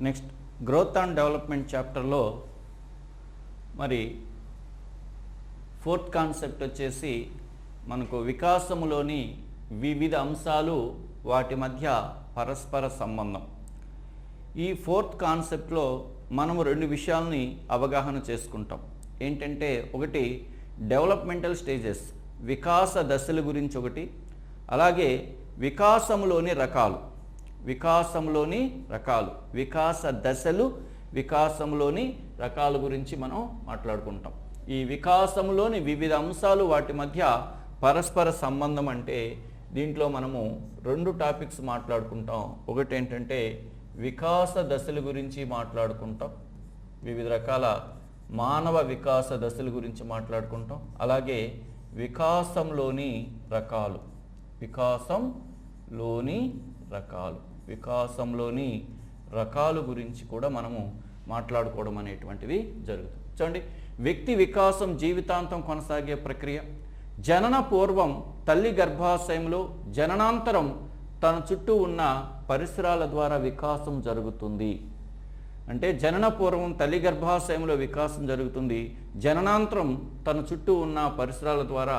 Next growth and development చాప్టర్లో మరి fourth concept వచ్చేసి మనకు వికాసములోని వివిధ అంశాలు వాటి మధ్య పరస్పర సంబంధం. ఈ ఫోర్త్ కాన్సెప్ట్లో మనము రెండు విషయాల్ని అవగాహన చేసుకుంటాం. ఏంటంటే ఒకటి డెవలప్మెంటల్ స్టేజెస్ వికాస దశల గురించి ఒకటి అలాగే వికాసములోని రకాలు. వికాసంలోని రకాలు వికాస దశలు వికాసంలోని రకాల గురించి మనం మాట్లాడుకుంటాం. ఈ వికాసంలోని వివిధ అంశాలు వాటి మధ్య పరస్పర సంబంధం అంటే దీంట్లో మనము రెండు టాపిక్స్ మాట్లాడుకుంటాం. ఒకటి ఏంటంటే వికాస దశల గురించి మాట్లాడుకుంటాం. వివిధ రకాల మానవ వికాస దశల గురించి మాట్లాడుకుంటాం. అలాగే వికాసంలోని రకాలు వికాసంలోని రకాలు. వికాసంలోని రకాలు గురించి కూడా మనము మాట్లాడుకోవడం అనేటువంటిది జరుగుతుంది. చూడండి వ్యక్తి వికాసం జీవితాంతం కొనసాగే ప్రక్రియ. జనన పూర్వం తల్లి గర్భాశయంలో జననాంతరం తన చుట్టూ ఉన్న పరిసరాల ద్వారా వికాసం జరుగుతుంది. అంటే జనన పూర్వం తల్లి గర్భాశయంలో వికాసం జరుగుతుంది. జననాంతరం తన చుట్టూ ఉన్న పరిసరాల ద్వారా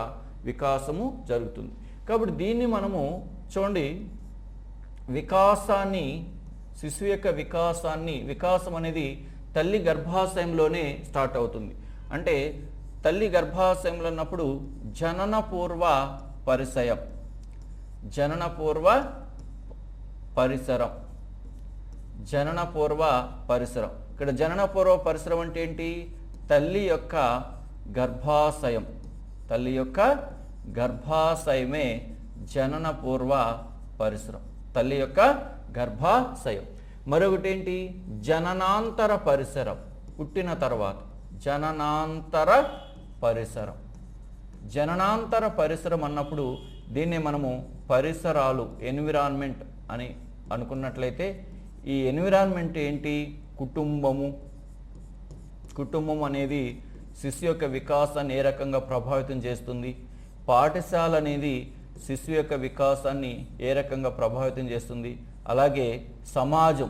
వికాసము జరుగుతుంది. కాబట్టి దీన్ని మనము చూడండి వికాసాన్ని శిశువు యొక్క వికాసాన్ని వికాసం అనేది తల్లి గర్భాశయంలోనే స్టార్ట్ అవుతుంది. అంటే తల్లి గర్భాశయంలో ఉన్నప్పుడు జనన పూర్వ పరిసయం. జనన పూర్వ పరిసరం. జనన పూర్వ పరిసరం. ఇక్కడ జనన పూర్వ పరిసరం అంటే ఏంటి? తల్లి యొక్క గర్భాశయం. తల్లి యొక్క గర్భాశయమే జనన పూర్వ పరిసరం. తల్లి యొక్క గర్భాశయం. మరొకటి ఏంటి జననాంతర పరిసరం. పుట్టిన తర్వాత జననాంతర పరిసరం. జననాంతర పరిసరం అన్నప్పుడు దీన్ని మనము పరిసరాలు ఎన్విరాన్మెంట్ అని అనుకున్నట్లయితే ఈ ఎన్విరాన్మెంట్ ఏంటి? కుటుంబము. కుటుంబం అనేది శిశు యొక్క వికాసాన్ని ఏ రకంగా ప్రభావితం చేస్తుంది? పాఠశాల అనేది శిశువు యొక్క వికాసాన్ని ఏ రకంగా ప్రభావితం చేస్తుంది? అలాగే సమాజం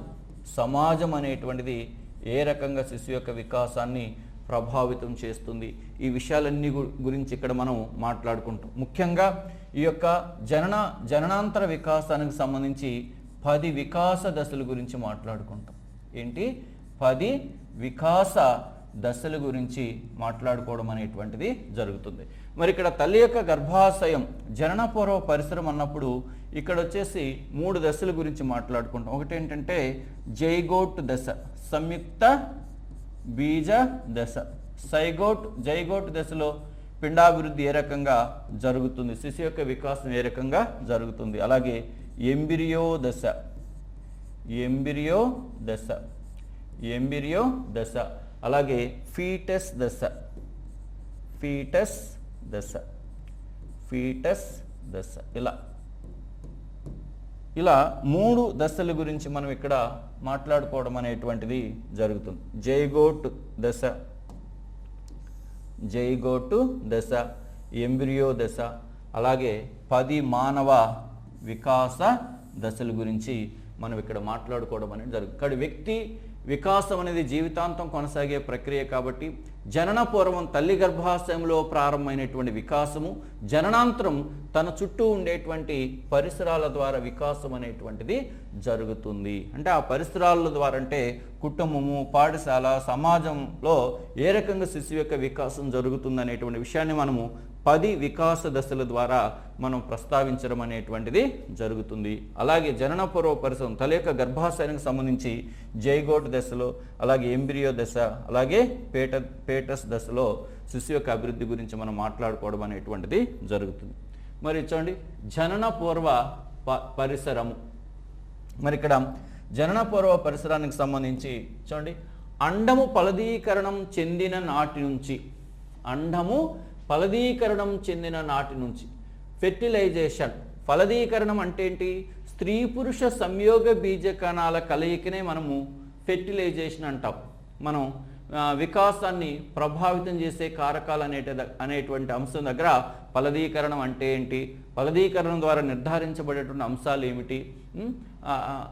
సమాజం అనేటువంటిది ఏ రకంగా శిశువు యొక్క వికాసాన్ని ప్రభావితం చేస్తుంది? ఈ విషయాలన్నీ గు- గురించి ఇక్కడ మనం మాట్లాడుకుంటాం. ముఖ్యంగా ఈ యొక్క జనన జననాంతర వికాసానికి సంబంధించి పది వికాస దశల గురించి మాట్లాడుకుంటాం. ఏంటి? పది వికాస దశల గురించి మాట్లాడుకోవడం అనేటువంటిది జరుగుతుంది. మరి ఇక్కడ తల్లి యొక్క గర్భాశయం జననపూర్వ పరిసరం అన్నప్పుడు ఇక్కడ వచ్చేసి మూడు దశల గురించి మాట్లాడుకుంటాం. ఒకటి ఏంటంటే జైగోట్ దశ సంయుక్త బీజ దశ. సైగోట్ జైగోట్ దశలో పిండాభివృద్ధి ఏ రకంగా జరుగుతుంది? శిశు యొక్క వికాసం ఏ రకంగా జరుగుతుంది? అలాగే ఎంబిరియో దశ. ఎంబిరియో దశ. ఎంబిరియో దశ. అలాగే ఫీటస్ దశ. ఫీటస్ దశ. ఫీటస్ దశ. ఇలా. ఇలా మూడు దశల గురించి మనం ఇక్కడ మాట్లాడుకోవడం అనేటువంటిది జరుగుతుంది. జైగోట్ దశ. జైగోటు దశ ఎంబ్రియో దశ అలాగే పది మానవ వికాస దశల గురించి మనం ఇక్కడ మాట్లాడుకోవడం అనేది జరుగుతుంది. ఇక్కడ వ్యక్తి వికాసం అనేది జీవితాంతం కొనసాగే ప్రక్రియ కాబట్టి జనన పూర్వం తల్లి గర్భాశయంలో ప్రారంభమైనటువంటి వికాసము జననాంతరం తన చుట్టూ ఉండేటువంటి పరిసరాల ద్వారా వికాసం అనేటువంటిది జరుగుతుంది. అంటే ఆ పరిసరాల ద్వారా అంటే కుటుంబము పాఠశాల సమాజంలో ఏ రకంగా శిశువు యొక్క వికాసం జరుగుతుంది అనేటువంటి విషయాన్ని మనము పది వికాస దశల ద్వారా మనం ప్రస్తావించడం అనేటువంటిది జరుగుతుంది. అలాగే జననపూర్వ పరిసరం తల యొక్క గర్భాశయానికి సంబంధించి జైగోట్ దశలో అలాగే ఎంబ్రియో దశ అలాగే పేట పేటస్ దశలో శిశు యొక్క అభివృద్ధి గురించి మనం మాట్లాడుకోవడం అనేటువంటిది జరుగుతుంది. మరి చూడండి జనన పూర్వ ప- పరిసరము. మరి ఇక్కడ జనన పూర్వ పరిసరానికి సంబంధించి చూడండి అండము ఫలదీకరణం చెందిన నాటి నుంచి అండము ఫలదీకరణం చెందిన నాటి నుంచి. ఫెర్టిలైజేషన్. ఫలదీకరణం అంటే ఏంటి? స్త్రీ పురుష సంయోగ బీజ కణాల కలయికనే మనము ఫెర్టిలైజేషన్ అంటాం. మనం వికాసాన్ని ప్రభావితం చేసే కారకాలు అనేట అనేటువంటి అంశం దగ్గర ఫలదీకరణం అంటే ఏంటి? ఫలదీకరణం ద్వారా నిర్ధారించబడేటువంటి అంశాలు ఏమిటి?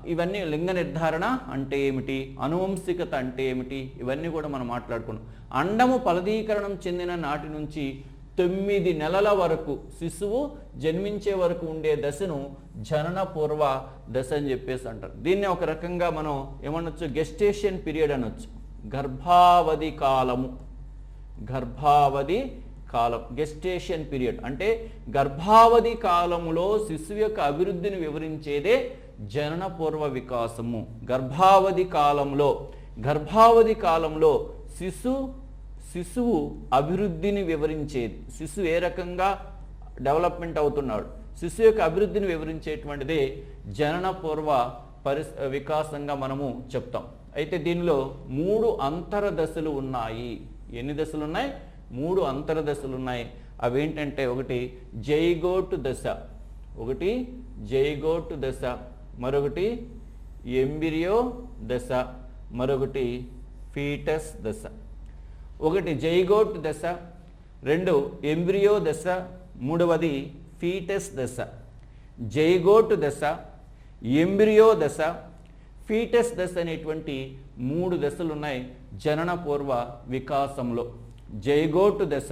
ఇవన్నీ లింగ నిర్ధారణ అంటే ఏమిటి? అనువంశికత అంటే ఏమిటి? ఇవన్నీ కూడా మనం మాట్లాడుకున్నాం. అండము ఫలదీకరణం చెందిన నాటి నుంచి తొమ్మిది నెలల వరకు శిశువు జన్మించే వరకు ఉండే దశను జనన పూర్వ దశ అని చెప్పేసి అంటారు. దీన్ని ఒక రకంగా మనం ఏమనొచ్చు? గెస్టేషన్ పీరియడ్ అనొచ్చు. గర్భావధి కాలము. గర్భావధి కాలం. గెస్టేషన్ పీరియడ్ అంటే గర్భావధి కాలములో శిశువు యొక్క అభివృద్ధిని వివరించేదే జనన పూర్వ వికాసము. గర్భావధి కాలంలో గర్భావధి కాలంలో శిశు శిశువు అభివృద్ధిని వివరించేది. శిశువు ఏ రకంగా డెవలప్మెంట్ అవుతున్నాడు? శిశువు యొక్క అభివృద్ధిని వివరించేటువంటిదే జనన పూర్వ పరిస్ వికాసంగా మనము చెప్తాం. అయితే దీనిలో మూడు అంతర దశలు ఉన్నాయి. ఎన్ని దశలు ఉన్నాయి? మూడు అంతర దశలు ఉన్నాయి. అవేంటంటే ఒకటి జైగోటు దశ. ఒకటి జైగోటు దశ. మరొకటి ఎంబిరియో దశ మరొకటి ఫీటస్ దశ. ఒకటి జైగోట్ దశ రెండు ఎంబ్రియో దశ మూడవది ఫీటస్ దశ. జైగోట్ దశ ఎంబ్రియో దశ ఫీటస్ దశ అనేటువంటి మూడు దశలు ఉన్నాయి జనన పూర్వ వికాసంలో. జైగోట్ దశ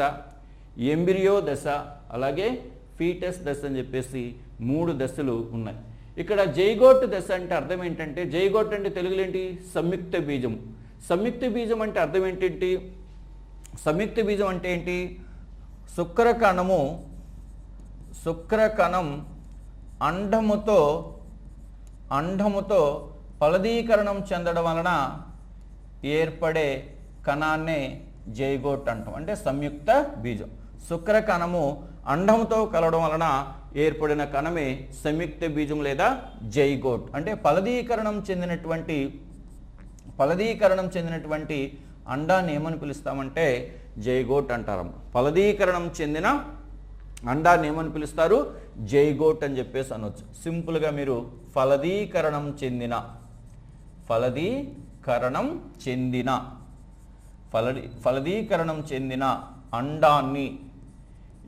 ఎంబ్రియో దశ అలాగే ఫీటస్ దశ అని చెప్పేసి మూడు దశలు ఉన్నాయి. ఇక్కడ జైగోట్ దశ అంటే అర్థం ఏంటంటే జైగోట్ అంటే తెలుగులో ఏంటి? సంయుక్త బీజం. సంయుక్త బీజం అంటే అర్థం ఏంటంటే? సంయుక్త బీజం అంటే ఏంటి? శుక్రకణము శుక్రకణం అండముతో అండముతో ఫలదీకరణం చెందడం వలన ఏర్పడే కణాన్నే జైగోట్ అంటాం. అంటే సంయుక్త బీజం. శుక్రకణము అండంతో కలవడం వలన ఏర్పడిన కణమే సంయుక్త బీజం లేదా జైగోట్. అంటే ఫలదీకరణం చెందినటువంటి ఫలదీకరణం చెందినటువంటి అండాన్ని ఏమని పిలుస్తామంటే జైగోట్ అంటారు. ఫలదీకరణం చెందిన అండాన్ని ఏమని పిలుస్తారు? జైగోట్ అని చెప్పేసి అనొచ్చు. సింపుల్గా మీరు ఫలదీకరణం చెందిన ఫలదీకరణం చెందిన ఫలదీ ఫలదీకరణం చెందిన అండాన్ని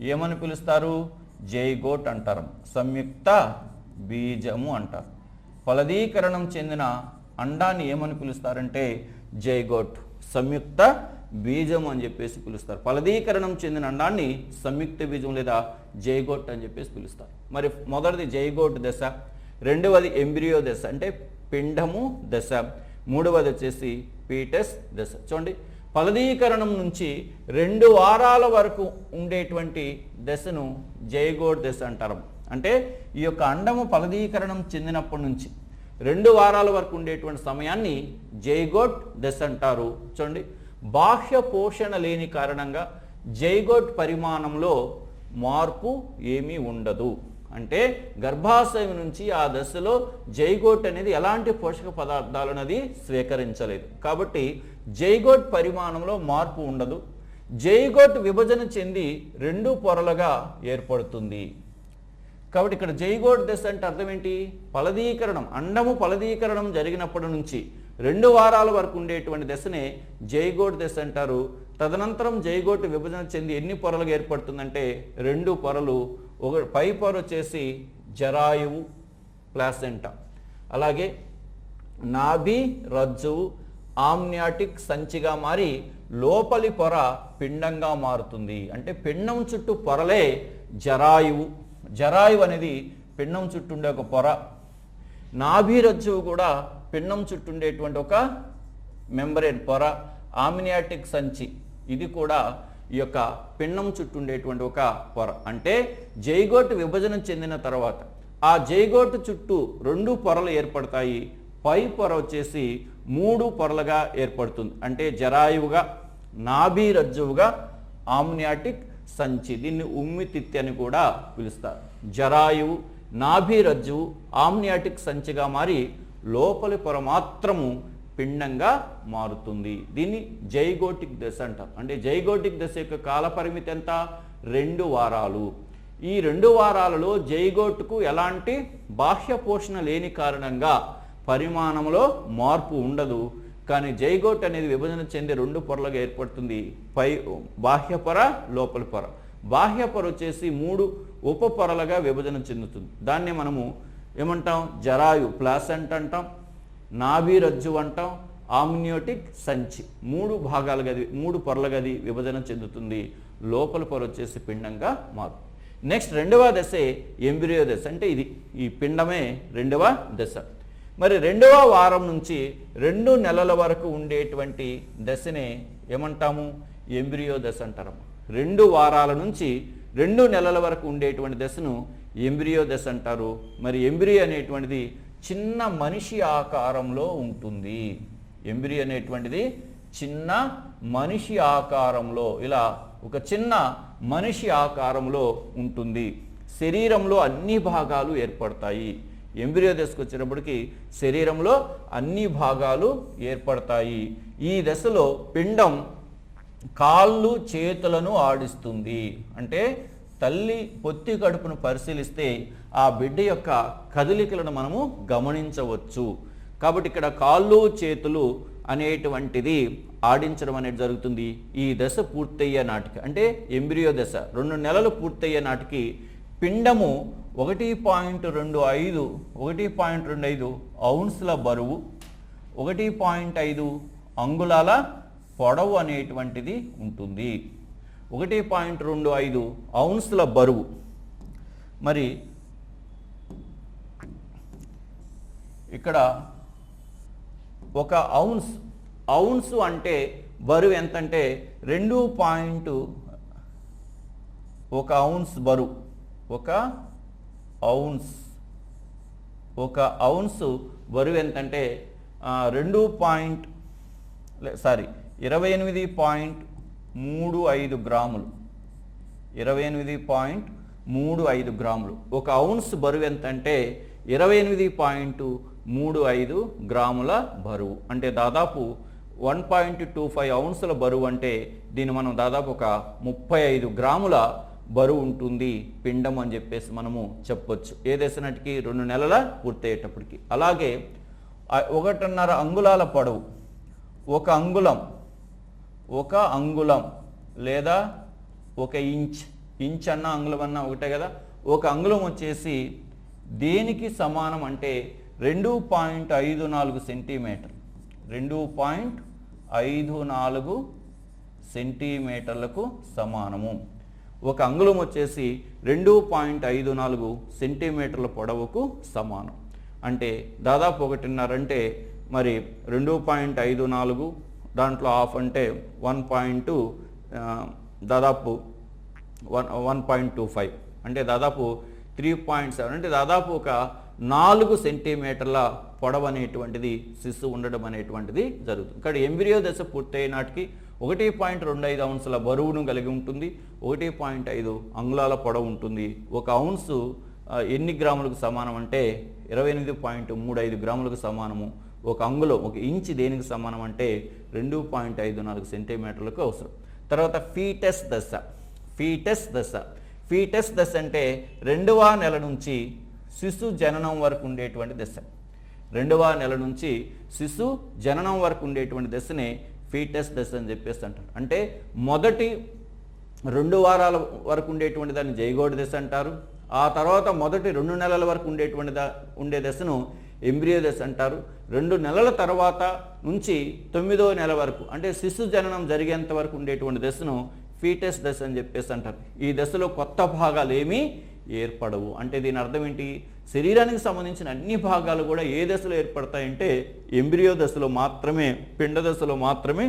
ఏమని పిలుస్తారు? జైగోట్ అంటారు. సంయుక్త బీజము అంటారు. ఫలదీకరణం చెందిన అండాన్ని ఏమని పిలుస్తారంటే జైగోట్ సంయుక్త బీజం అని చెప్పేసి పిలుస్తారు. ఫలదీకరణం చెందిన అండాన్ని సంయుక్త బీజం లేదా జైగోట్ అని చెప్పేసి పిలుస్తారు. మరి మొదటిది జైగోట్ దశ రెండవది ఎంబ్రియో దశ అంటే పిండము దశ మూడవది వచ్చేసి పీటస్ దశ. చూడండి ఫలదీకరణం నుంచి రెండు వారాల వరకు ఉండేటువంటి దశను జైగోట్ దశ అంటారు. అంటే ఈ యొక్క అండము ఫలదీకరణం చెందినప్పటి నుంచి రెండు వారాల వరకు ఉండేటువంటి సమయాన్ని జైగోట్ దశ అంటారు. చూడండి బాహ్య పోషణ లేని కారణంగా జైగోట్ పరిమాణంలో మార్పు ఏమీ ఉండదు. అంటే గర్భాశయం నుంచి ఆ దశలో జైగోట్ అనేది ఎలాంటి పోషక పదార్థాలు అనేది స్వీకరించలేదు. కాబట్టి జైగోట్ పరిమాణంలో మార్పు ఉండదు. జైగోట్ విభజన చెంది రెండు పొరలుగా ఏర్పడుతుంది. కాబట్టి ఇక్కడ జైగోట్ దశ అంటే అర్థం ఏంటి? ఫలదీకరణం అండము ఫలదీకరణం జరిగినప్పటి నుంచి రెండు వారాల వరకు ఉండేటువంటి దశనే జైగోట్ దశ అంటారు. తదనంతరం జైగోట్ విభజన చెంది ఎన్ని పొరలుగా ఏర్పడుతుందంటే రెండు పొరలు ఒక పై పొర వచ్చేసి జరాయువు ప్లాసెంటా. అలాగే నాభి రజ్జువు ఆమ్నియాటిక్ సంచిగా మారి లోపలి పొర పిండంగా మారుతుంది. అంటే పిండం చుట్టూ పొరలే జరాయువు. జరాయువు అనేది పిండం చుట్టూ ఉండే ఒక పొర. నాభిరజ్జువు కూడా పిండం చుట్టూ ఉండేటువంటి ఒక మెంబరేన్ పొర. ఆమ్నియాటిక్ సంచి. ఇది కూడా ఈ యొక్క పిండం చుట్టూ ఉండేటువంటి ఒక పొర. అంటే జైగోట్ విభజన చెందిన తర్వాత ఆ జైగోటు చుట్టూ రెండు పొరలు ఏర్పడతాయి. పై పొర వచ్చేసి మూడు పొరలుగా ఏర్పడుతుంది. అంటే జరాయువుగా నాభిరజ్జువుగా ఆమ్నియాటిక్ సంచి. దీన్ని ఉమ్మితిత్తి అని కూడా పిలుస్తారు. జరాయువు నాభిరజ్జువు ఆమ్నియాటిక్ సంచిగా మారి లోపలి పొర మాత్రము పిండంగా మారుతుంది. దీన్ని జైగోటిక్ దశ అంటాం అంటే జైగోటిక్ దశ యొక్క కాలపరిమితి ఎంత? రెండు వారాలు. ఈ రెండు వారాలలో జైగోటుకు ఎలాంటి బాహ్య పోషణ లేని కారణంగా పరిమాణంలో మార్పు ఉండదు. కానీ జైగోట్ అనేది విభజన చెంది రెండు పొరలుగా ఏర్పడుతుంది. పై బాహ్య పొర లోపల పొర. బాహ్య పొర వచ్చేసి మూడు ఉప పొరలుగా విభజన చెందుతుంది. దాన్ని మనము ఏమంటాం? జరాయు ప్లాసెంట్ అంటాం. నాభిరజ్జు అంటాం ఆమ్నియోటిక్ సంచి. మూడు భాగాల గది మూడు పొరల గది విభజన చెందుతుంది. లోపల పొర వచ్చేసి పిండంగా మారు. నెక్స్ట్ రెండవ దశే ఎంబ్రియో దశ. అంటే ఇది ఈ పిండమే రెండవ దశ. మరి రెండవ వారం నుంచి రెండు నెలల వరకు ఉండేటువంటి దశనే ఏమంటాము? ఎంబ్రియో దశ అంటారమ్మ. రెండు వారాల నుంచి రెండు నెలల వరకు ఉండేటువంటి దశను ఎంబ్రియో దశ అంటారు. మరి ఎంబ్రియో అనేటువంటిది చిన్న మనిషి ఆకారంలో ఉంటుంది. ఎంబ్రి అనేటువంటిది చిన్న మనిషి ఆకారంలో ఇలా ఒక చిన్న మనిషి ఆకారంలో ఉంటుంది. శరీరంలో అన్ని భాగాలు ఏర్పడతాయి. ఎంబ్రియో దశకు వచ్చినప్పటికీ శరీరంలో అన్ని భాగాలు ఏర్పడతాయి. ఈ దశలో పిండం కాళ్ళు చేతులను ఆడిస్తుంది. అంటే తల్లి పొత్తి కడుపును పరిశీలిస్తే ఆ బిడ్డ యొక్క కదలికలను మనము గమనించవచ్చు. కాబట్టి ఇక్కడ కాళ్ళు చేతులు అనేటువంటిది ఆడించడం అనేది జరుగుతుంది. ఈ దశ పూర్తయ్యే నాటికి అంటే ఎంబ్రియో దశ రెండు నెలలు పూర్తయ్యే నాటికి పిండము ఒకటి పాయింట్ రెండు ఐదు ఒకటి పాయింట్ రెండు ఐదు ఔన్స్ల బరువు ఒకటి పాయింట్ ఐదు అంగుళాల పొడవు అనేటువంటిది ఉంటుంది. ఒకటి పాయింట్ రెండు ఐదు ఔన్స్ల బరువు. మరి ఇక్కడ ఒక ఔన్స్ ఔన్స్ అంటే బరువు ఎంతంటే రెండు పాయింట్ ఒక ఔన్స్ బరువు. ఒక ఔన్స్ ఒక ఔన్స్ బరువు ఎంతంటే రెండు పాయింట్ సారీ ఇరవై ఎనిమిది పాయింట్ మూడు ఐదు గ్రాములు. ఇరవై ఎనిమిది పాయింట్ మూడు ఐదు గ్రాములు. ఒక ఔన్స్ బరువు ఎంత అంటే ఇరవై ఎనిమిది పాయింట్ మూడు ఐదు గ్రాముల బరువు. అంటే దాదాపు వన్ పాయింట్ టూ ఫైవ్ ఔన్సుల బరువు అంటే దీన్ని మనం దాదాపు ఒక ముప్పై ఐదు గ్రాముల బరువు ఉంటుంది పిండం అని చెప్పేసి మనము చెప్పొచ్చు. ఏ రెండు నెలల పూర్తయ్యేటప్పటికి. అలాగే ఒకటిన్నర అంగుళాల పొడవు. ఒక అంగుళం ఒక అంగుళం లేదా ఒక ఇంచ్. ఇంచ్ అన్న అంగుళం అన్న ఒకటే కదా? ఒక అంగుళం వచ్చేసి దేనికి సమానం అంటే రెండు పాయింట్ ఐదు నాలుగు సెంటీమీటర్. రెండు పాయింట్ ఐదు నాలుగు సెంటీమీటర్లకు సమానము. ఒక అంగుళం వచ్చేసి రెండు పాయింట్ ఐదు నాలుగు సెంటీమీటర్ల పొడవుకు సమానం. అంటే దాదాపు ఒకటిన్నర అంటే మరి రెండు పాయింట్ ఐదు నాలుగు దాంట్లో హాఫ్ అంటే వన్ పాయింట్ దాదాపు one one point two five అంటే దాదాపు త్రీ పాయింట్ సెవెన్ అంటే దాదాపు ఒక నాలుగు సెంటీమీటర్ల పొడవు అనేటువంటిది శిశువు ఉండడం అనేటువంటిది జరుగుతుంది. ఇక్కడ ఎంబ్రియో దశ పూర్తయ్యే నాటికి ఒకటి పాయింట్ రెండు ఐదు అవున్సుల బరువును కలిగి ఉంటుంది. ఒకటి పాయింట్ ఐదు అంగుళాల పొడవు ఉంటుంది. ఒక ఔన్సు ఎన్ని గ్రాములకు సమానం అంటే ఇరవై ఎనిమిది పాయింట్ మూడు ఐదు గ్రాములకు సమానము. ఒక అంగుళం ఒక ఇంచ్ దేనికి సమానం అంటే రెండు పాయింట్ ఐదు నాలుగు సెంటీమీటర్లకు అవసరం. తర్వాత ఫీటస్ దశ. ఫీటస్ దశ. ఫీటస్ దశ అంటే రెండవ నెల నుంచి శిశు జననం వరకు ఉండేటువంటి దశ. రెండవ నెల నుంచి శిశు జననం వరకు ఉండేటువంటి దశనే ఫీటస్ దశ అని చెప్పేసి అంటారు. అంటే మొదటి రెండు వారాల వరకు ఉండేటువంటి దాన్ని జైగోడ్ దశ అంటారు. ఆ తర్వాత మొదటి రెండు నెలల వరకు ఉండేటువంటి దా ఉండే దశను ఎంబ్రియో దశ అంటారు. రెండు నెలల తర్వాత నుంచి తొమ్మిదో నెల వరకు అంటే శిశు జననం జరిగేంత వరకు ఉండేటువంటి దశను ఫీటస్ దశ అని చెప్పేసి అంటారు. ఈ దశలో కొత్త భాగాలు ఏమీ ఏర్పడవు. అంటే దీని అర్థం ఏంటి? శరీరానికి సంబంధించిన అన్ని భాగాలు కూడా ఏ దశలో ఏర్పడతాయంటే ఎంబ్రియో దశలో మాత్రమే పిండ దశలో మాత్రమే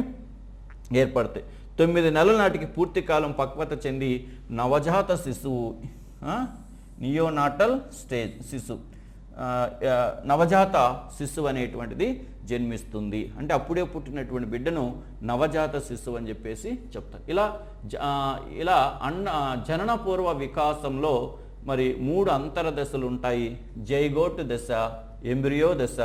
ఏర్పడతాయి. తొమ్మిది నెలల నాటికి పూర్తి కాలం పక్వత చెంది నవజాత శిశువు నియోనాటల్ స్టేజ్ శిశువు నవజాత శిశువు అనేటువంటిది జన్మిస్తుంది. అంటే అప్పుడే పుట్టినటువంటి బిడ్డను నవజాత శిశువు అని చెప్పేసి చెప్తారు. ఇలా జ- ఇలా అన్న జననపూర్వ వికాసంలో మరి మూడు అంతర దశలు ఉంటాయి. జైగోట్ దశ ఎంబ్రియో దశ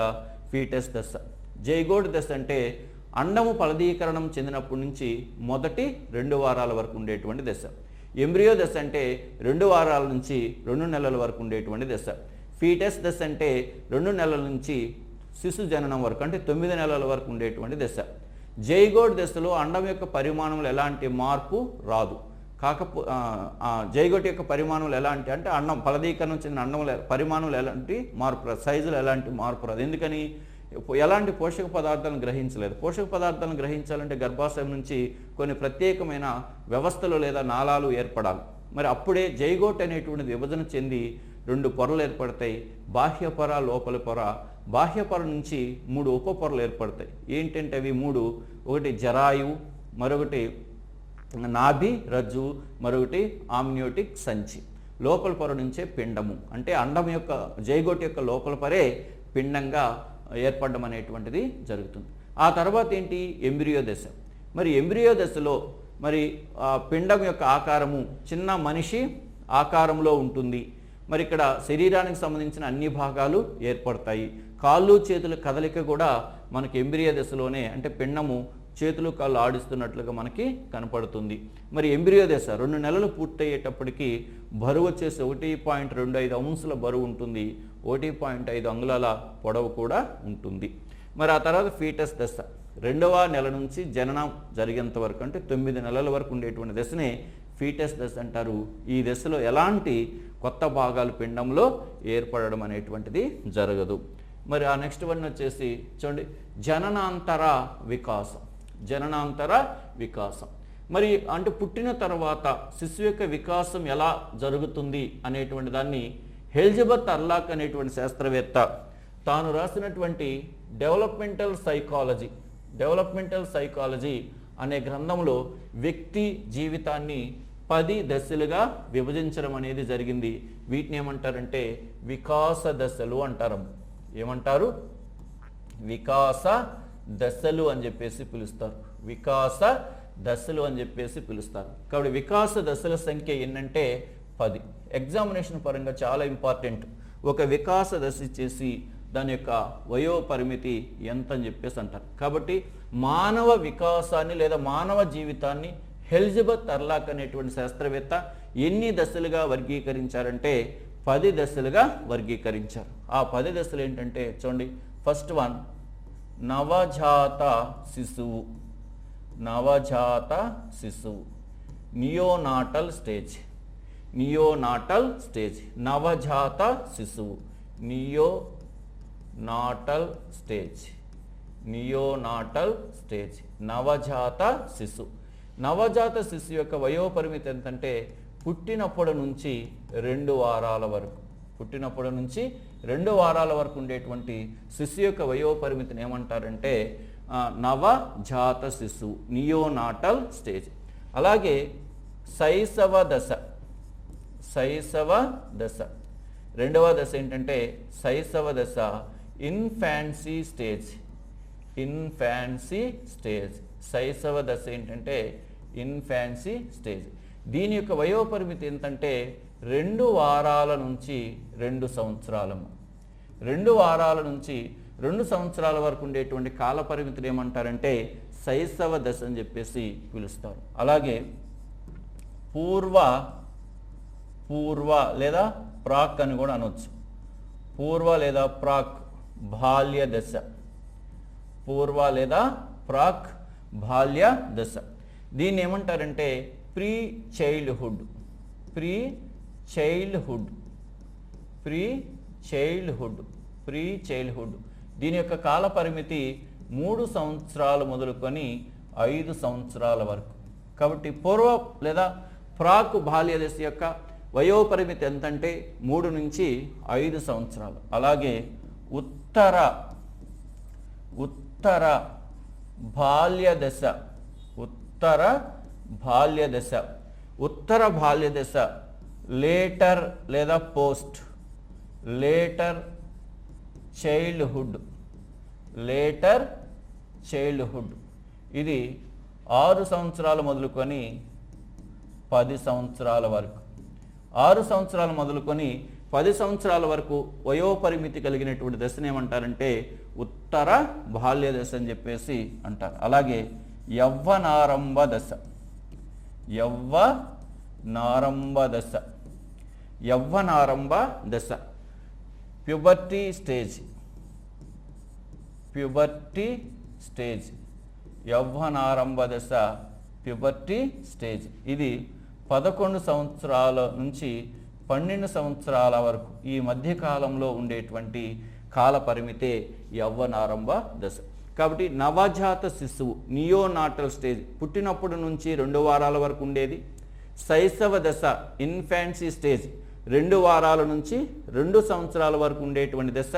ఫీటస్ దశ. జైగోట్ దశ అంటే అండము ఫలదీకరణం చెందినప్పటి నుంచి మొదటి రెండు వారాల వరకు ఉండేటువంటి దశ. ఎంబ్రియో దశ అంటే రెండు వారాల నుంచి రెండు నెలల వరకు ఉండేటువంటి దశ. ఫీటస్ దశ అంటే రెండు నెలల నుంచి శిశు జననం వరకు అంటే తొమ్మిది నెలల వరకు ఉండేటువంటి దశ. జైగోడ్ దశలో అండం యొక్క పరిమాణంలో ఎలాంటి మార్పు రాదు. కాకపో జైగోట్ యొక్క పరిమాణంలో ఎలాంటి అంటే అన్నం ఫలదీకరణం చెందిన అన్నం పరిమాణంలో ఎలాంటి మార్పు రాదు సైజులో ఎలాంటి మార్పు రాదు. ఎందుకని? ఎలాంటి పోషక పదార్థాలను గ్రహించలేదు. పోషక పదార్థాలను గ్రహించాలంటే గర్భాశయం నుంచి కొన్ని ప్రత్యేకమైన వ్యవస్థలు లేదా నాళాలు ఏర్పడాలి. మరి అప్పుడే జైగోట్ అనేటువంటిది విభజన చెంది రెండు పొరలు ఏర్పడతాయి. బాహ్య పొర లోపల పొర. బాహ్య పొర నుంచి మూడు ఉప పొరలు ఏర్పడతాయి. ఏంటంటే అవి మూడు? ఒకటి జరాయువు మరొకటి నాభి రజ్జు మరొకటి ఆమ్నియోటిక్ సంచి. లోపల పొర నుంచే పిండము. అంటే అండం యొక్క జైగోటి యొక్క లోపల పొరే పిండంగా ఏర్పడడం అనేటువంటిది జరుగుతుంది. ఆ తర్వాత ఏంటి? ఎంబ్రియో దశ. మరి ఎంబ్రియో దశలో మరి ఆ పిండం యొక్క ఆకారము చిన్న మనిషి ఆకారంలో ఉంటుంది. మరి ఇక్కడ శరీరానికి సంబంధించిన అన్ని భాగాలు ఏర్పడతాయి. కాళ్ళు చేతుల కదలిక కూడా మనకి ఎంబ్రియ దశలోనే అంటే పిండము చేతులు కాళ్ళు ఆడిస్తున్నట్లుగా మనకి కనపడుతుంది. మరి ఎంబ్రియో దశ రెండు నెలలు పూర్తయ్యేటప్పటికి బరువు వచ్చేసి ఒకటి పాయింట్ రెండు ఐదు అంశుల బరువు ఉంటుంది. ఒకటి పాయింట్ ఐదు అంగుళాల పొడవు కూడా ఉంటుంది. మరి ఆ తర్వాత ఫీటస్ దశ. రెండవ నెల నుంచి జననం జరిగేంత వరకు అంటే తొమ్మిది నెలల వరకు ఉండేటువంటి దశనే ఫీటస్ దశ అంటారు. ఈ దశలో ఎలాంటి కొత్త భాగాలు పిండంలో ఏర్పడడం అనేటువంటిది జరగదు. మరి ఆ నెక్స్ట్ వన్ వచ్చేసి చూడండి జననాంతర వికాసం. జననాంతర వికాసం. మరి అంటే పుట్టిన తర్వాత శిశువు యొక్క వికాసం ఎలా జరుగుతుంది అనేటువంటి దాన్ని హెల్జబత్ అర్లాక్ అనేటువంటి శాస్త్రవేత్త తాను రాసినటువంటి డెవలప్మెంటల్ సైకాలజీ డెవలప్మెంటల్ సైకాలజీ అనే గ్రంథంలో వ్యక్తి జీవితాన్ని పది దశలుగా విభజించడం అనేది జరిగింది. వీటిని ఏమంటారంటే వికాస దశలు అంటారు. ఏమంటారు? వికాస దశలు అని చెప్పేసి పిలుస్తారు. వికాస దశలు అని చెప్పేసి పిలుస్తారు. కాబట్టి వికాస దశల సంఖ్య ఏంటంటే పది. ఎగ్జామినేషన్ పరంగా చాలా ఇంపార్టెంట్ ఒక వికాస దశ చేసి దాని యొక్క వయో పరిమితి ఎంత అని చెప్పేసి అంటారు. కాబట్టి మానవ వికాసాన్ని లేదా మానవ జీవితాన్ని హెల్జబత్ అర్లాక్ అనేటువంటి శాస్త్రవేత్త ఎన్ని దశలుగా వర్గీకరించారంటే పది దశలుగా వర్గీకరించారు. ఆ పది దశలు ఏంటంటే చూడండి ఫస్ట్ వన్ నవజాత శిశువు. నవజాత శిశువు. Neonatal stage. Neonatal stage. నవజాత శిశువు. Neonatal stage. Neonatal stage. నవజాత శిశు నవజాత శిశు యొక్క వయోపరిమితి ఎంతంటే పుట్టినప్పటి నుంచి రెండు వారాల వరకు. పుట్టినప్పటి నుంచి రెండు వారాల వరకు ఉండేటువంటి శిశు యొక్క వయోపరిమితిని ఏమంటారంటే నవజాత శిశు నియోనాటల్ స్టేజ్ అలాగే శైశవ దశ శైశవ దశ. రెండవ దశ ఏంటంటే శైశవ దశ ఇన్ఫాన్సీ స్టేజ్ ఇన్ఫాన్సీ స్టేజ్ శైశవ దశ ఏంటంటే ఇన్ఫాన్సీ స్టేజ్. దీని యొక్క వయోపరిమితి ఎంతంటే రెండు వారాల నుంచి రెండు సంవత్సరాలము. రెండు వారాల నుంచి రెండు సంవత్సరాల వరకు ఉండేటువంటి కాల పరిమితిని ఏమంటారంటే శైశవ దశ అని చెప్పేసి పిలుస్తారు. అలాగే పూర్వ పూర్వ లేదా ప్రాక్ అని కూడా అనొచ్చు. పూర్వ లేదా ప్రాక్ బాల్య దశ. పూర్వ లేదా ప్రాక్ బాల్య దశ. దీన్ని ఏమంటారంటే pre childhood. Pre childhood. Pre childhood. Pre childhood. దీని యొక్క కాల పరిమితి మూడు సంవత్సరాలు మొదలుకొని ఐదు సంవత్సరాల వరకు. కాబట్టి పూర్వ లేదా ప్రాక్ బాల్య దశ యొక్క వయోపరిమితి ఎంతంటే మూడు నుంచి ఐదు సంవత్సరాలు. అలాగే ఉత్తర ఉత్తర బాల్య దశ ఉత్తర బాల్య దశ ఉత్తర బాల్య దశ లేటర్ లేదా post later childhood later childhood ఇది ఆరు సంవత్సరాలు మొదలుకొని పది సంవత్సరాల వరకు. ఆరు సంవత్సరాలు మొదలుకొని పది సంవత్సరాల వరకు వయోపరిమితి కలిగినటువంటి దశను ఏమంటారంటే ఉత్తర బాల్య దశ అని చెప్పేసి అంటారు. అలాగే యవ్వనారంభ దశ. యవ్వ నారంభ దశ. యవ్వనారంభ దశ. ప్యుబర్టీ స్టేజ్. ప్యుబర్టీ స్టేజ్. యవ్వనారంభ దశ ప్యుబర్టీ స్టేజ్. ఇది పదకొండు సంవత్సరాల నుంచి పన్నెండు సంవత్సరాల వరకు ఈ మధ్యకాలంలో ఉండేటువంటి కాల పరిమితే యవ్వనారంభ దశ. కాబట్టి నవజాత శిశువు నియోనాటల్ స్టేజ్ పుట్టినప్పటి నుంచి రెండు వారాల వరకు ఉండేది. శైశవ దశ ఇన్ఫాన్సీ స్టేజ్ రెండు వారాల నుంచి రెండు సంవత్సరాల వరకు ఉండేటువంటి దశ.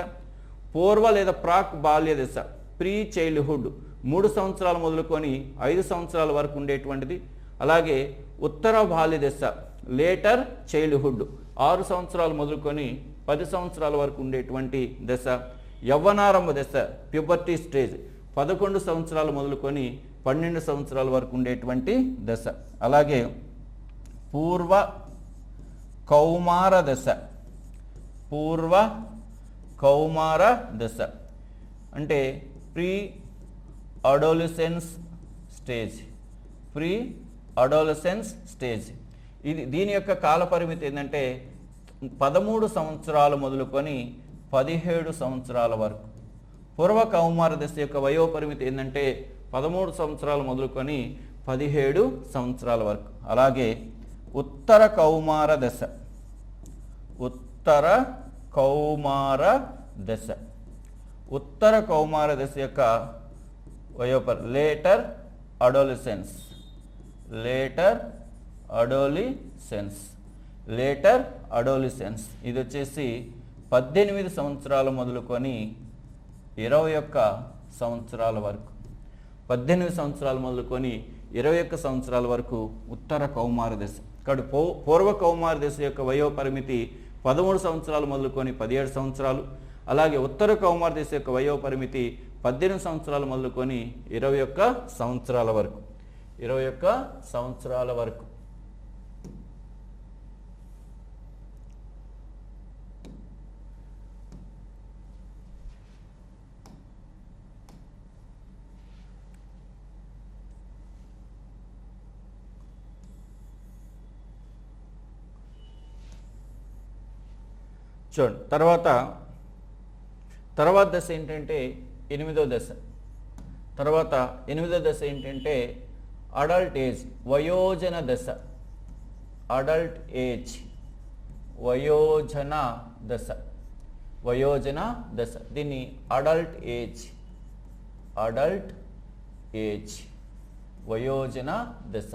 పూర్వ లేదా ప్రాక్ బాల్య దశ ప్రీ చైల్డ్హుడ్ మూడు సంవత్సరాలు మొదలుకొని ఐదు సంవత్సరాల వరకు ఉండేటువంటిది. అలాగే ఉత్తర బాల్య దశ లేటర్ చైల్డ్హుడ్ ఆరు సంవత్సరాలు మొదలుకొని పది సంవత్సరాల వరకు ఉండేటువంటి దశ. యవ్వనారంభ దశ ప్యూబర్టీ స్టేజ్ పదకొండు సంవత్సరాలు మొదలుకొని పన్నెండు సంవత్సరాల వరకు ఉండేటువంటి దశ. అలాగే పూర్వ కౌమార దశ. పూర్వ కౌమార దశ. అంటే pre adolescence stage pre adolescence stage ఇది దీని యొక్క కాలపరిమితి ఏంటంటే పదమూడు సంవత్సరాలు మొదలుకొని పదిహేడు సంవత్సరాల వరకు. పూర్వ కౌమార దశ యొక్క వయోపరిమితి ఏంటంటే పదమూడు సంవత్సరాలు మొదలుకొని పదిహేడు సంవత్సరాల వరకు. అలాగే ఉత్తర కౌమార దశ. ఉత్తర కౌమార దశ. ఉత్తర కౌమార దశ యొక్క వయోపరి later adolescence later adolescence later adolescence ఇది వచ్చేసి పద్దెనిమిది సంవత్సరాలు మొదలుకొని ఇరవై ఒక్క సంవత్సరాల వరకు. పద్దెనిమిది సంవత్సరాలు మొదలుకొని ఇరవై ఒక్క సంవత్సరాల వరకు ఉత్తర కౌమార దశ. ఇక్కడ పో పూర్వ కౌమార దశ యొక్క వయో పరిమితి పదమూడు సంవత్సరాలు మొదలుకొని పదిహేడు సంవత్సరాలు. అలాగే ఉత్తర కౌమార దశ యొక్క వయో పరిమితి పద్దెనిమిది సంవత్సరాలు మొదలుకొని ఇరవై ఒక్క సంవత్సరాల వరకు. ఇరవై ఒక్క సంవత్సరాల వరకు. చూడండి తర్వాత తర్వాత దశ ఏంటంటే ఎనిమిదో దశ. తర్వాత ఎనిమిదో దశ ఏంటంటే అడల్ట్ ఏజ్ వయోజన దశ. అడల్ట్ ఏజ్ వయోజన దశ. వయోజన దశ. దీన్ని అడల్ట్ ఏజ్ అడల్ట్ ఏజ్ వయోజన దశ.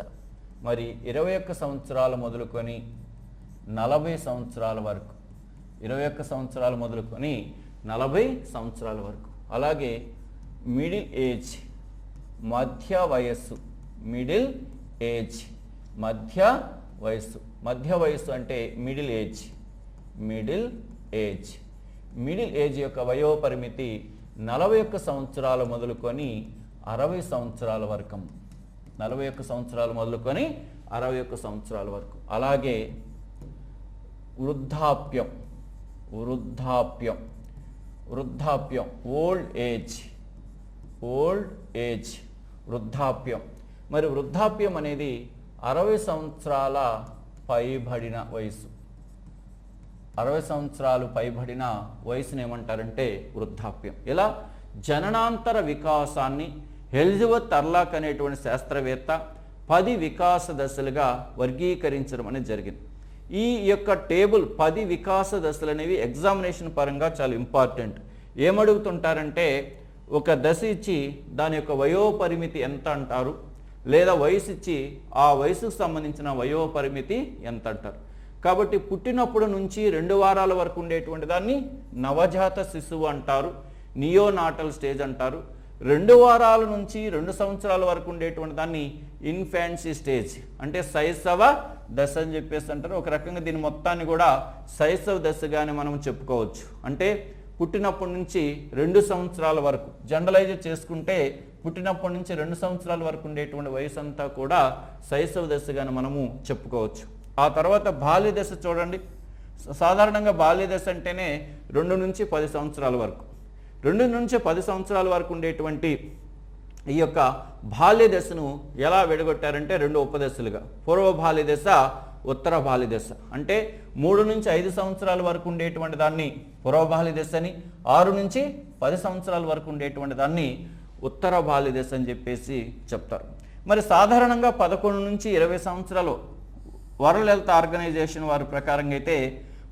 మరి ఇరవై ఒక్క సంవత్సరాలు మొదలుకొని నలభై సంవత్సరాల వరకు ఇరవై ఒక్క సంవత్సరాలు మొదలుకొని నలభై సంవత్సరాల వరకు. అలాగే మిడిల్ ఏజ్ మధ్య వయస్సు మిడిల్ ఏజ్ మధ్య వయస్సు. మధ్య వయస్సు అంటే middle age middle age. Middle age యొక్క వయో పరిమితి నలభై ఒక్క సంవత్సరాలు మొదలుకొని అరవై సంవత్సరాల వరకు. నలభై ఒక్క సంవత్సరాలు మొదలుకొని అరవై ఒక్క సంవత్సరాల వరకు. అలాగే వృద్ధాప్యం. వృద్ధాప్యం. వృద్ధాప్యం. Old age. Old age. వృద్ధాప్యం. మరి వృద్ధాప్యం అనేది అరవై సంవత్సరాల పైబడిన వయసు అరవై సంవత్సరాలు పైబడిన వయసును ఏమంటారంటే వృద్ధాప్యం. ఇలా జననాంతర వికాసాన్ని హెల్జువత్ తర్లాక్ అనేటువంటి శాస్త్రవేత్త పది వికాస దశలుగా వర్గీకరించడం అనేది జరిగింది. ఈ యొక్క టేబుల్ పది వికాస దశలు అనేవి ఎగ్జామినేషన్ పరంగా చాలా ఇంపార్టెంట్. ఏమడుగుతుంటారంటే ఒక దశ ఇచ్చి దాని యొక్క వయో పరిమితి ఎంత అంటారు? లేదా వయసు ఇచ్చి ఆ వయసుకు సంబంధించిన వయో పరిమితి ఎంత అంటారు? కాబట్టి పుట్టినప్పుడు నుంచి రెండు వారాల వరకు ఉండేటువంటి దాన్ని నవజాత శిశువు అంటారు. నియోనాటల్ స్టేజ్ అంటారు. రెండు వారాల నుంచి రెండు సంవత్సరాల వరకు ఉండేటువంటి దాన్ని ఇన్ఫాన్సీ స్టేజ్ అంటే శైశవ దశ అని చెప్పేసి అంటారు. ఒక రకంగా దీని మొత్తాన్ని కూడా శైశవ దశగానే మనం చెప్పుకోవచ్చు. అంటే పుట్టినప్పటి నుంచి రెండు సంవత్సరాల వరకు జనరలైజ్ చేసుకుంటే పుట్టినప్పటి నుంచి రెండు సంవత్సరాల వరకు ఉండేటువంటి వయసు అంతా కూడా శైశవ దశగానే మనము చెప్పుకోవచ్చు. ఆ తర్వాత బాల్య దశ చూడండి. సాధారణంగా బాల్య దశ అంటేనే రెండు నుంచి పది సంవత్సరాల వరకు. రెండు నుంచి పది సంవత్సరాల వరకు ఉండేటువంటి ఈ యొక్క బాల్య దశను ఎలా విడగొట్టారంటే రెండు ఉపదశలుగా. పూర్వ బాల్య దశ ఉత్తర బాల్య దశ. అంటే మూడు నుంచి ఐదు సంవత్సరాల వరకు ఉండేటువంటి దాన్ని పూర్వ బాల్య దశ అని ఆరు నుంచి పది సంవత్సరాల వరకు ఉండేటువంటి దాన్ని ఉత్తర బాల్య దశ అని చెప్పేసి చెప్తారు. మరి సాధారణంగా పదకొండు నుంచి ఇరవై సంవత్సరాలు వరల్డ్ హెల్త్ ఆర్గనైజేషన్ వారి ప్రకారంగా అయితే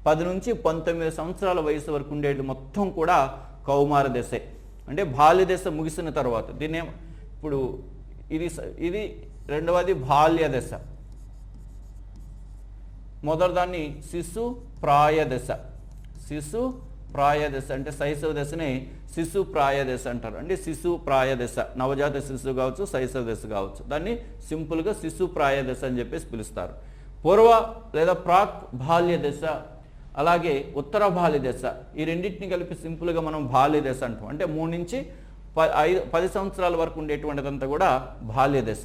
పది నుంచి పంతొమ్మిది సంవత్సరాల వయసు వరకు ఉండేది మొత్తం కూడా కౌమార దశే. అంటే బాల్య దశ ముగిసిన తర్వాత. దీన్ని ఇప్పుడు ఇది ఇది రెండవది బాల్య దశ. మొదటిదాన్ని శిశు ప్రాయ దశ. శిశు ప్రాయ దశ అంటే శైశవ దశని శిశు ప్రాయ దశ అంటారు. అంటే శిశు ప్రాయ దశ. నవజాత శిశువు కావచ్చు శైశవ దశ కావచ్చు. దాన్ని సింపుల్గా శిశు ప్రాయ దశ అని చెప్పేసి పిలుస్తారు. పూర్వ లేదా ప్రాక్ బాల్య దశ అలాగే ఉత్తర బాల్య ఈ రెండింటిని కలిపి సింపుల్గా మనం బాల్య అంటాం. అంటే మూడు నుంచి ప ఐదు పది సంవత్సరాల వరకు ఉండేటువంటిదంతా కూడా బాల్యదశ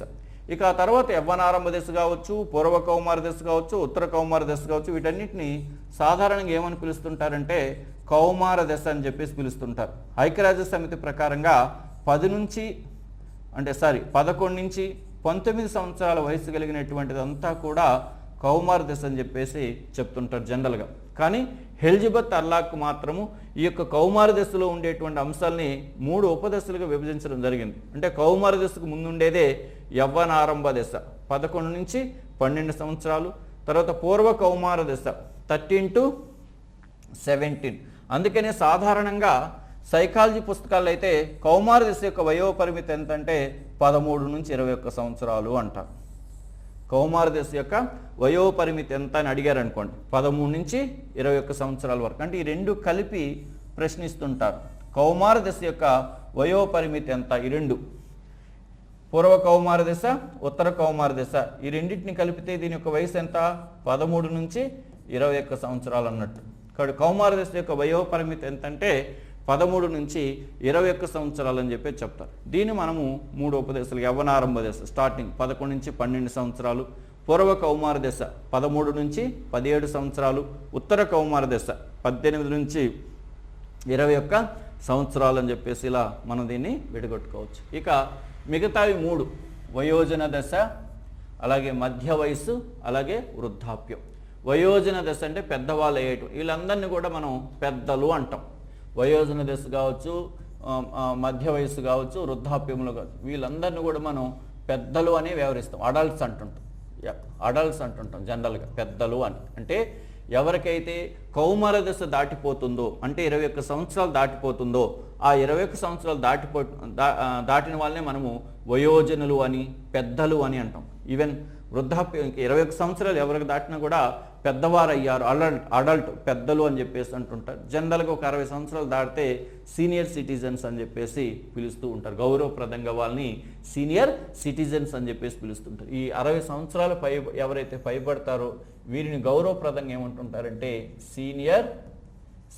ఇక ఆ తర్వాత యవ్వనారంభ దశ కావచ్చు పూర్వ కౌమార దశ కావచ్చు ఉత్తర కౌమార దశ కావచ్చు వీటన్నిటిని సాధారణంగా ఏమని పిలుస్తుంటారంటే కౌమార దశ అని చెప్పేసి పిలుస్తుంటారు. ఐక్యరాజ్య సమితి ప్రకారంగా పది నుంచి అంటే సారీ పదకొండు నుంచి పంతొమ్మిది సంవత్సరాల వయసు కలిగినటువంటిదంతా కూడా కౌమార దశ అని చెప్పేసి చెప్తుంటారు జనరల్గా. కానీ హెల్జిబత్ అల్లాక్ మాత్రము ఈ యొక్క కౌమార దశలో ఉండేటువంటి అంశాలని మూడు ఉపదశలుగా విభజించడం జరిగింది. అంటే కౌమార దశకు ముందుండేదే యవ్వనారంభ దశ పదకొండు నుంచి పన్నెండు సంవత్సరాలు తర్వాత పూర్వ కౌమార దశ థర్టీన్ టు సెవెంటీన్. అందుకనే సాధారణంగా సైకాలజీ పుస్తకాలు అయితే కౌమార దశ యొక్క వయోపరిమితి ఎంతంటే పదమూడు నుంచి ఇరవై ఒక్క సంవత్సరాలు అంటారు. కౌమార దశ యొక్క వయోపరిమితి ఎంత అని అడిగారు అనుకోండి. పదమూడు నుంచి ఇరవై ఒక్క సంవత్సరాల వరకు. అంటే ఈ రెండు కలిపి ప్రశ్నిస్తుంటారు. కౌమార దశ యొక్క వయోపరిమితి ఎంత? ఈ రెండు. పూర్వ కౌమార దశ ఉత్తర కౌమార దశ. ఈ రెండింటిని కలిపితే దీని యొక్క వయసు ఎంత? పదమూడు నుంచి ఇరవై ఒక్క సంవత్సరాలు అన్నట్టు. ఇక్కడ కౌమార దశ యొక్క వయోపరిమితి ఎంత అంటే పదమూడు నుంచి ఇరవై ఒక్క సంవత్సరాలు అని చెప్పి చెప్తారు. దీన్ని మనము మూడు ఉపదేశాలు యవ్వనారంభ దశ స్టార్టింగ్ పదకొండు నుంచి పన్నెండు సంవత్సరాలు పూర్వ కౌమార దశ పదమూడు నుంచి పదిహేడు సంవత్సరాలు ఉత్తర కౌమార దశ పద్దెనిమిది నుంచి ఇరవై ఒక్క సంవత్సరాలు అని చెప్పేసి ఇలా మనం దీన్ని విడగొట్టుకోవచ్చు. ఇక మిగతావి మూడు వయోజన దశ అలాగే మధ్య వయస్సు అలాగే వృద్ధాప్యం. వయోజన దశ అంటే పెద్దవాళ్ళు అయ్యేటు. వీళ్ళందరినీ కూడా మనం పెద్దలు అంటాం. వయోజన దశ కావచ్చు మధ్య వయస్సు కావచ్చు వృద్ధాప్యములు కావచ్చు. వీళ్ళందరినీ కూడా మనం పెద్దలు అని వ్యవహరిస్తాం. అడల్ట్స్ అంటుంటాం. అడల్ట్స్ అంటుంటాం జనరల్గా పెద్దలు అని. అంటే ఎవరికైతే కౌమర దశ దాటిపోతుందో అంటే ఇరవై ఒక్క సంవత్సరాలు దాటిపోతుందో ఆ ఇరవై ఒక్క సంవత్సరాలు దాటిపో దా- దాటిన వాళ్ళనే మనము వయోజనులు అని పెద్దలు అని అంటాం. ఈవెన్ వృద్ధాప్యం ఇరవై ఒక్క సంవత్సరాలు ఎవరికి దాటినా కూడా పెద్దవారు అయ్యారు అడల్ట్ అడల్ట్ పెద్దలు అని చెప్పేసి అంటుంటారు. జనరల్గా ఒక అరవై సంవత్సరాలు దాటితే సీనియర్ సిటిజన్స్ అని చెప్పేసి పిలుస్తూ ఉంటారు. గౌరవప్రదంగా వాళ్ళని సీనియర్ సిటిజన్స్ అని చెప్పేసి పిలుస్తుంటారు. ఈ అరవై సంవత్సరాలు పై ఎవరైతే పైబడతారో వీరిని గౌరవప్రదంగా ఏమంటుంటారంటే సీనియర్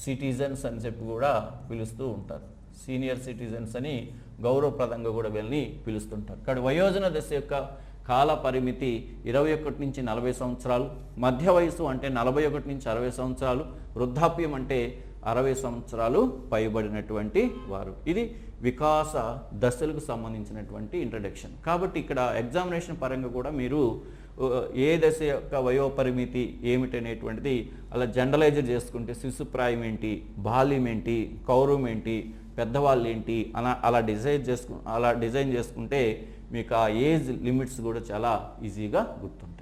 సిటిజన్స్ అని చెప్పి కూడా పిలుస్తూ ఉంటారు. సీనియర్ సిటిజన్స్ అని గౌరవప్రదంగా కూడా వీళ్ళని పిలుస్తుంటారు. ఇక్కడ వయోజన దశ యొక్క కాల పరిమితి ఇరవై ఒకటి నుంచి నలభై సంవత్సరాలు మధ్య వయసు అంటే నలభై ఒకటి నుంచి అరవై సంవత్సరాలు వృద్ధాప్యం అంటే అరవై సంవత్సరాలు పైబడినటువంటి వారు. ఇది వికాస దశలకు సంబంధించినటువంటి ఇంట్రడక్షన్ కాబట్టి ఇక్కడ ఎగ్జామినేషన్ పరంగా కూడా మీరు ఏ దశ యొక్క వయోపరిమితి ఏమిటనేటువంటిది అలా జనరలైజర్ చేసుకుంటే శిశుప్రాయం ఏంటి బాల్యం ఏంటి కౌరవం ఏంటి పెద్దవాళ్ళు ఏంటి అలా అలా డిజైన్ చేసుకు అలా డిజైన్ చేసుకుంటే మీకు ఆ ఏజ్ లిమిట్స్ కూడా చాలా ఈజీగా గుర్తుంది